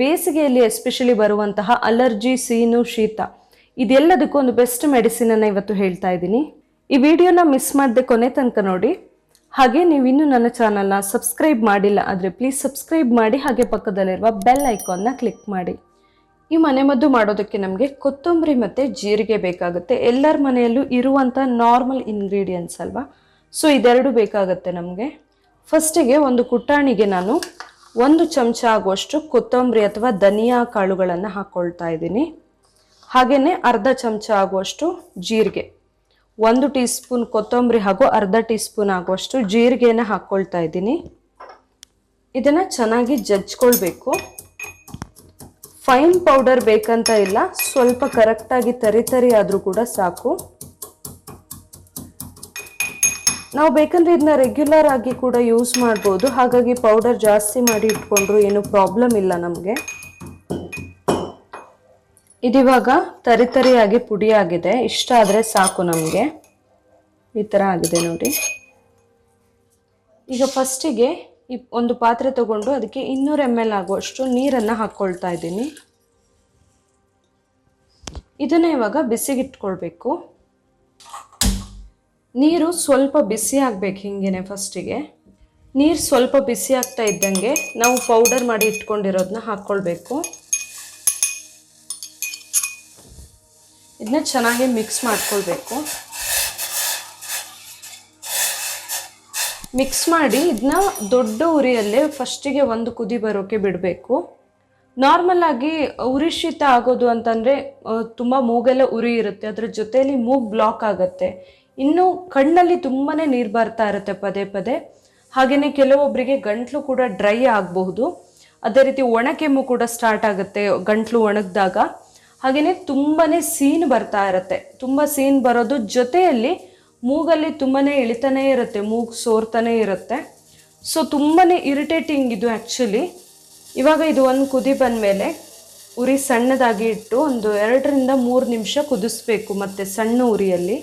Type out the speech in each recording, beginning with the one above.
ಬೇಸಿಗೆಯಲ್ಲಿ ಎಸ್ಪೆಷಲಿ ಬರುವಂತಹ ಅಲರ್ಜಿ ಸೀನು, ಶೀತ, ಇದೆಲ್ಲದಕ್ಕೂ ಒಂದು ಬೆಸ್ಟ್ ಮೆಡಿಸಿನ್ ಅನ್ನ ಇವತ್ತು ಹೇಳ್ತಾ ಇದ್ದೀನಿ. ಈ ವಿಡಿಯೋನ ಮಿಸ್ ಮಾಡದೆ ಕೊನೆ ತನಕ ನೋಡಿ. ಹಾಗೆ ನೀವು ಇನ್ನೂ ನನ್ನ ಚಾನಲ್ನ ಸಬ್ಸ್ಕ್ರೈಬ್ ಮಾಡಿಲ್ಲ ಆದರೆ ಪ್ಲೀಸ್ ಸಬ್ಸ್ಕ್ರೈಬ್ ಮಾಡಿ, ಹಾಗೆ ಪಕ್ಕದಲ್ಲಿರುವ ಬೆಲ್ ಐಕಾನ್ನ ಕ್ಲಿಕ್ ಮಾಡಿ. ಈ ಮನೆಮದ್ದು ಮಾಡೋದಕ್ಕೆ ನಮಗೆ ಕೊತ್ತಂಬರಿ ಮತ್ತು ಜೀರಿಗೆ ಬೇಕಾಗುತ್ತೆ. ಎಲ್ಲರ ಮನೆಯಲ್ಲೂ ಇರುವಂಥ ನಾರ್ಮಲ್ ಇಂಗ್ರೀಡಿಯೆಂಟ್ಸ್ ಅಲ್ವಾ? ಸೊ ಇದೆರಡು ಬೇಕಾಗುತ್ತೆ ನಮಗೆ. ಫಸ್ಟಿಗೆ ಒಂದು ಕುಟಾಣಿಗೆ ನಾನು ಒಂದು ಚಮಚ ಆಗುವಷ್ಟು ಕೊತ್ತಂಬರಿ ಅಥವಾ ಧನಿಯಾ ಕಾಳುಗಳನ್ನು ಹಾಕ್ಕೊಳ್ತಾ ಇದ್ದೀನಿ. ಹಾಗೆಯೇ ಅರ್ಧ ಚಮಚ ಆಗುವಷ್ಟು ಜೀರಿಗೆ, ಒಂದು ಟೀ ಸ್ಪೂನ್ ಕೊತ್ತಂಬರಿ ಹಾಗೂ ಅರ್ಧ ಟೀ ಸ್ಪೂನ್ ಆಗುವಷ್ಟು ಜೀರಿಗೆನ ಹಾಕ್ಕೊಳ್ತಾ ಇದ್ದೀನಿ. ಇದನ್ನು ಚೆನ್ನಾಗಿ ಜಜ್ಕೊಳ್ಬೇಕು ಫೈನ್ ಪೌಡರ್ ಬೇಕಂತ ಇಲ್ಲ, ಸ್ವಲ್ಪ ಕರೆಕ್ಟಾಗಿ ತರಿತರಿ ತರಿ ಆದರೂ ಕೂಡ ಸಾಕು. ನಾವು ಬೇಕಂದ್ರೆ ಇದನ್ನ ರೆಗ್ಯುಲರ್ ಆಗಿ ಕೂಡ ಯೂಸ್ ಮಾಡ್ಬೋದು. ಹಾಗಾಗಿ ಪೌಡರ್ ಜಾಸ್ತಿ ಮಾಡಿ ಇಟ್ಕೊಂಡ್ರು ಏನು ಪ್ರಾಬ್ಲಮ್ ಇಲ್ಲ ನಮಗೆ. ಇದಿವಾಗ ತರಿ ತರಿಯಾಗಿ ಪುಡಿ ಆಗಿದೆ. ಇಷ್ಟ ಆದರೆ ಸಾಕು ನಮಗೆ. ಈ ಥರ ಆಗಿದೆ ನೋಡಿ. ಈಗ ಫಸ್ಟಿಗೆ ಈ ಒಂದು ಪಾತ್ರೆ ತಗೊಂಡು ಅದಕ್ಕೆ ಇನ್ನೂರು ಎಂ ಎಲ್ ಆಗುವಷ್ಟು ನೀರನ್ನು ಹಾಕ್ಕೊಳ್ತಾ ಇದ್ದೀನಿ. ಇದನ್ನು ಇವಾಗ ಬಿಸಿಗಿಟ್ಕೊಳ್ಬೇಕು. ನೀರು ಸ್ವಲ್ಪ ಬಿಸಿ ಆಗಬೇಕು ಹಿಂಗೇನೆ ಫಸ್ಟಿಗೆ. ನೀರು ಸ್ವಲ್ಪ ಬಿಸಿ ಆಗ್ತಾ ಇದ್ದಂಗೆ ನಾವು ಪೌಡರ್ ಮಾಡಿ ಇಟ್ಕೊಂಡಿರೋದನ್ನ ಹಾಕ್ಕೊಳ್ಬೇಕು ಇದನ್ನ ಚೆನ್ನಾಗಿ ಮಿಕ್ಸ್ ಮಾಡ್ಕೊಳ್ಬೇಕು. ಮಿಕ್ಸ್ ಮಾಡಿ ಇದನ್ನ ದೊಡ್ಡ ಉರಿಯಲ್ಲೇ ಫಸ್ಟಿಗೆ ಒಂದು ಕುದಿ ಬರೋಕೆ ಬಿಡಬೇಕು. ನಾರ್ಮಲ್ ಆಗಿ ಉರಿ ಶೀತ ಆಗೋದು ಅಂತಂದರೆ ತುಂಬ ಮೂಗೆಲ್ಲ ಉರಿ ಇರುತ್ತೆ. ಅದ್ರ ಜೊತೆಯಲ್ಲಿ ಮೂಗ್ ಬ್ಲಾಕ್ ಆಗುತ್ತೆ. ಇನ್ನು ಕಣ್ಣಲ್ಲಿ ತುಂಬಾ ನೀರು ಬರ್ತಾ ಇರುತ್ತೆ ಪದೇ ಪದೇ. ಹಾಗೆಯೇ ಕೆಲವೊಬ್ಬರಿಗೆ ಗಂಟ್ಲು ಕೂಡ ಡ್ರೈ ಆಗಬಹುದು. ಅದೇ ರೀತಿ ಒಣ ಕೆಮ್ಮು ಕೂಡ ಸ್ಟಾರ್ಟ್ ಆಗುತ್ತೆ ಗಂಟ್ಲು ಒಣಗಿದಾಗ. ಹಾಗೆಯೇ ತುಂಬಾ ಸೀನ್ ಬರ್ತಾ ಇರುತ್ತೆ. ತುಂಬ ಸೀನ್ ಬರೋದು ಜೊತೆಯಲ್ಲಿ ಮೂಗಲ್ಲಿ ತುಂಬಾ ಇಳಿತಾನೇ ಇರುತ್ತೆ, ಮೂಗು ಸೋರ್ತಾನೆ ಇರುತ್ತೆ. ಸೊ ತುಂಬಾ ಇರಿಟೇಟಿಂಗ್ ಇದು ಆ್ಯಕ್ಚುಲಿ ಇವಾಗ ಇದು ಒಂದು ಕುದಿ ಬಂದ ಮೇಲೆ ಉರಿ ಸಣ್ಣದಾಗಿ ಇಟ್ಟು ಒಂದು ಎರಡರಿಂದ ಮೂರು ನಿಮಿಷ ಕುದಿಸ್ಬೇಕು ಮತ್ತು ಸಣ್ಣ ಉರಿಯಲ್ಲಿ.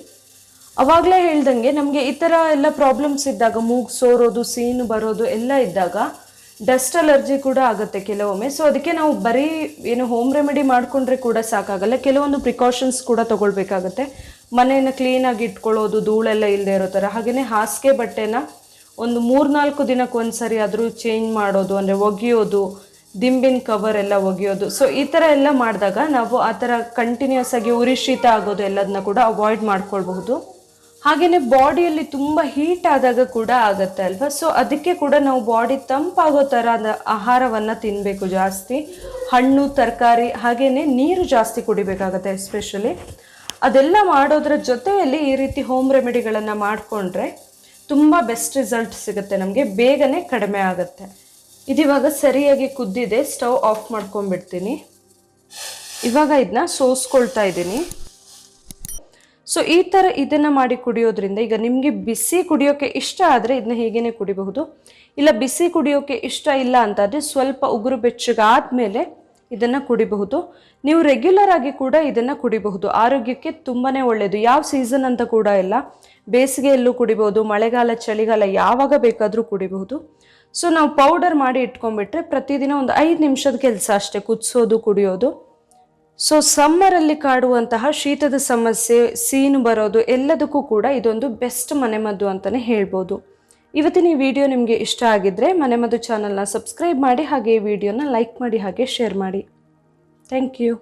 ಅವಾಗಲೇ ಹೇಳ್ದಂಗೆ ನಮಗೆ ಈ ಥರ ಎಲ್ಲ ಪ್ರಾಬ್ಲಮ್ಸ್ ಇದ್ದಾಗ, ಮೂಗು ಸೋರೋದು, ಸೀನು ಬರೋದು ಎಲ್ಲ ಇದ್ದಾಗ ಡಸ್ಟ್ ಅಲರ್ಜಿ ಕೂಡ ಆಗುತ್ತೆ ಕೆಲವೊಮ್ಮೆ. ಸೊ ಅದಕ್ಕೆ ನಾವು ಬರೀ ಏನು ಹೋಮ್ ರೆಮಿಡಿ ಮಾಡಿಕೊಂಡ್ರೆ ಕೂಡ ಸಾಕಾಗಲ್ಲ. ಕೆಲವೊಂದು ಪ್ರಿಕಾಷನ್ಸ್ ಕೂಡ ತೊಗೊಳ್ಬೇಕಾಗತ್ತೆ. ಮನೆಯನ್ನು ಕ್ಲೀನಾಗಿ ಇಟ್ಕೊಳ್ಳೋದು, ಧೂಳೆಲ್ಲ ಇಲ್ಲದೆ ಇರೋ ಥರ ಹಾಗೆಯೇ ಹಾಸಿಗೆ ಬಟ್ಟೆನ ಒಂದು ಮೂರ್ನಾಲ್ಕು ದಿನಕ್ಕೆ ಒಂದ್ಸರಿ ಆದರೂ ಚೇಂಜ್ ಮಾಡೋದು, ಅಂದರೆ ಒಗೆಯೋದು, ದಿಂಬಿನ ಕವರ್ ಎಲ್ಲ ಒಗೆಯೋದು. ಸೊ ಈ ಥರ ಎಲ್ಲ ಮಾಡಿದಾಗ ನಾವು ಆ ಥರ ಕಂಟಿನ್ಯೂಸ್ ಆಗಿ ಉರಿಶೀತ ಆಗೋದು ಎಲ್ಲದನ್ನ ಕೂಡ ಅವಾಯ್ಡ್ ಮಾಡ್ಕೊಳ್ಬಹುದು. ಹಾಗೆಯೇ ಬಾಡಿಯಲ್ಲಿ ತುಂಬ ಹೀಟ್ ಆದಾಗ ಕೂಡ ಆಗುತ್ತೆ ಅಲ್ವಾ? ಸೊ ಅದಕ್ಕೆ ಕೂಡ ನಾವು ಬಾಡಿ ತಂಪಾಗೋ ಥರದ ಆಹಾರವನ್ನು ತಿನ್ನಬೇಕು ಜಾಸ್ತಿ. ಹಣ್ಣು, ತರಕಾರಿ ಹಾಗೆಯೇ ನೀರು ಜಾಸ್ತಿ ಕುಡಿಬೇಕಾಗತ್ತೆ ಎಸ್ಪೆಷಲಿ ಅದೆಲ್ಲ ಮಾಡೋದ್ರ ಜೊತೆಯಲ್ಲಿ ಈ ರೀತಿ ಹೋಮ್ ರೆಮಿಡಿಗಳನ್ನು ಮಾಡಿಕೊಂಡ್ರೆ ತುಂಬ ಬೆಸ್ಟ್ ರಿಸಲ್ಟ್ ಸಿಗುತ್ತೆ ನಮಗೆ, ಬೇಗನೆ ಕಡಿಮೆ ಆಗುತ್ತೆ. ಇದಿವಾಗ ಸರಿಯಾಗಿ ಕುದ್ದಿದೆ ಸ್ಟವ್ ಆಫ್ ಮಾಡ್ಕೊಂಡ್ಬಿಡ್ತೀನಿ. ಇವಾಗ ಇದನ್ನ ಸೋಸ್ಕೊಳ್ತಾ ಇದ್ದೀನಿ. ಸೊ ಈ ಥರ ಇದನ್ನು ಮಾಡಿ ಕುಡಿಯೋದ್ರಿಂದ ಈಗ ನಿಮಗೆ ಬಿಸಿ ಕುಡಿಯೋಕ್ಕೆ ಇಷ್ಟ ಆದರೆ ಇದನ್ನ ಹೀಗೇನೆ ಕುಡಿಬಹುದು? ಇಲ್ಲ ಬಿಸಿ ಕುಡಿಯೋಕ್ಕೆ ಇಷ್ಟ ಇಲ್ಲ ಅಂತಾದರೆ ಸ್ವಲ್ಪ ಉಗುರು ಬೆಚ್ಚಗಾದ್ಮೇಲೆ ಇದನ್ನು ಕುಡಿಬಹುದು. ನೀವು ರೆಗ್ಯುಲರ್ ಆಗಿ ಕೂಡ ಇದನ್ನು ಕುಡಿಬಹುದು. ಆರೋಗ್ಯಕ್ಕೆ ತುಂಬಾ ಒಳ್ಳೆಯದು ಯಾವ ಸೀಸನ್ ಅಂತ ಕೂಡ ಇಲ್ಲ. ಬೇಸಿಗೆಯಲ್ಲೂ ಕುಡಿಬಹುದು, ಮಳೆಗಾಲ, ಚಳಿಗಾಲ ಯಾವಾಗ ಬೇಕಾದರೂ ಕುಡಿಬಹುದು. ಸೊ ನಾವು ಪೌಡರ್ ಮಾಡಿ ಇಟ್ಕೊಂಡ್ಬಿಟ್ರೆ ಪ್ರತಿದಿನ ಒಂದು ಐದು ನಿಮಿಷದ ಕೆಲಸ ಅಷ್ಟೇ. ಕುದಿಸೋದು, ಕುಡಿಯೋದು. ಸೊ ಸಮ್ಮರಲ್ಲಿ ಕಾಡುವಂತಹ ಶೀತದ ಸಮಸ್ಯೆ, ಸೀನು ಬರೋದು ಎಲ್ಲದಕ್ಕೂ ಕೂಡ ಇದೊಂದು ಬೆಸ್ಟ್ ಮನೆಮದ್ದು ಅಂತಲೇ ಹೇಳ್ಬೋದು. ಇವತ್ತಿನ ಈ ವಿಡಿಯೋ ನಿಮಗೆ ಇಷ್ಟ ಆಗಿದ್ದರೆ ಮನೆಮದ್ದು ಚಾನಲ್ನ ಸಬ್ಸ್ಕ್ರೈಬ್ ಮಾಡಿ ಹಾಗೆ ಈ ವಿಡಿಯೋನ ಲೈಕ್ ಮಾಡಿ ಹಾಗೆ ಶೇರ್ ಮಾಡಿ. Thank you